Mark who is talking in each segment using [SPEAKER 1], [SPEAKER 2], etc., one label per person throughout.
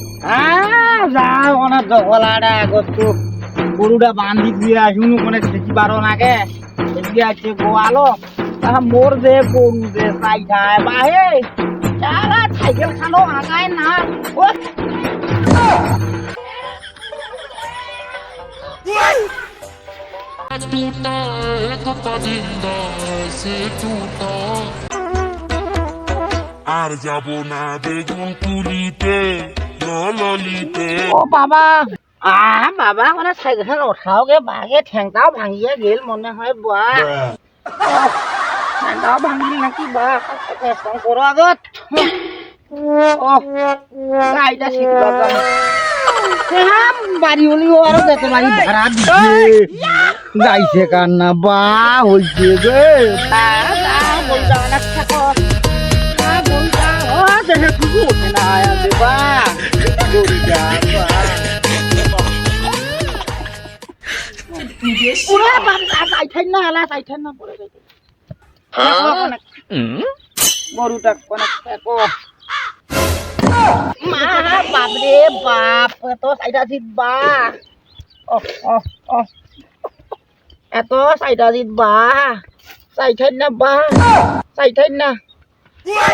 [SPEAKER 1] আহ, যাও অনেক গলাটা আগতো গরুটা বান্ধি দিয়ে আসুন মানে খেতে পারো নাকে এদিকে আছে গোয়ালো তাহা মোর দে গরু দে চাই খায় বাহে সারা সাইকেল খানো আগায় না ও
[SPEAKER 2] टूटा एक परिंदा से टूटा আর যাব না বেগুন তুলিতে নললিতে
[SPEAKER 1] ও বাবা বাবা মানে সাইকেল গে বাঘে ঠেংটাও ভাঙিয়ে গেল মনে হয় বা। ঠেংটাও ভাঙিল নাকি বা কষ্ট করো আগত। ও গাইটা শিখবা বাড়ি হলিও আরও যত বাড়ি ভাড়া দিছে। গাইছে কান্না বা হইছে গে। พูดอีกอย่างว่าอุระบังอาใส่เทนนาลใส่เทนน่ไฮะ
[SPEAKER 3] อืม
[SPEAKER 1] บ่รู้จักคนต่ก็มาบาปเด้บาปเปิดตใส่ดาซิบาโอ้โอ้โอ้แอตัวใส่ดาซิบาใส่เทนนะบาใส่เทนนะ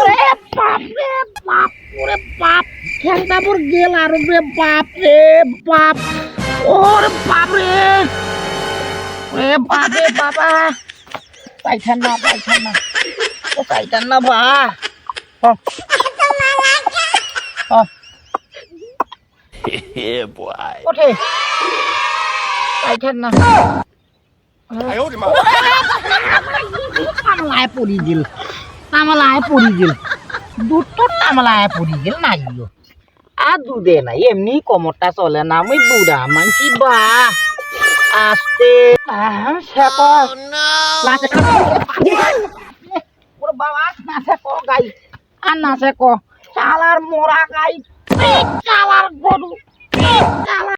[SPEAKER 1] เร็บบาปเร็บบาปเร็บบาป ঠ্যাংটা পর গেল আর রে বাপ। রে বাপ ওরে বাপ রে ওরে বাপ রে বাবা চাইছেন না চাইছেন না ও চাইছেন না বা ওঠে চাইছেন না তামলায় পড়ি গেল। তো তামলায় পড়ি গেল নাই গো। আর দুধে নাই এমনি কমরটা চলে না আমি বুড়া মানছি বা। আস্তে। গাই। আর নাচে ক চালার মোরা গাই। চালার গরু।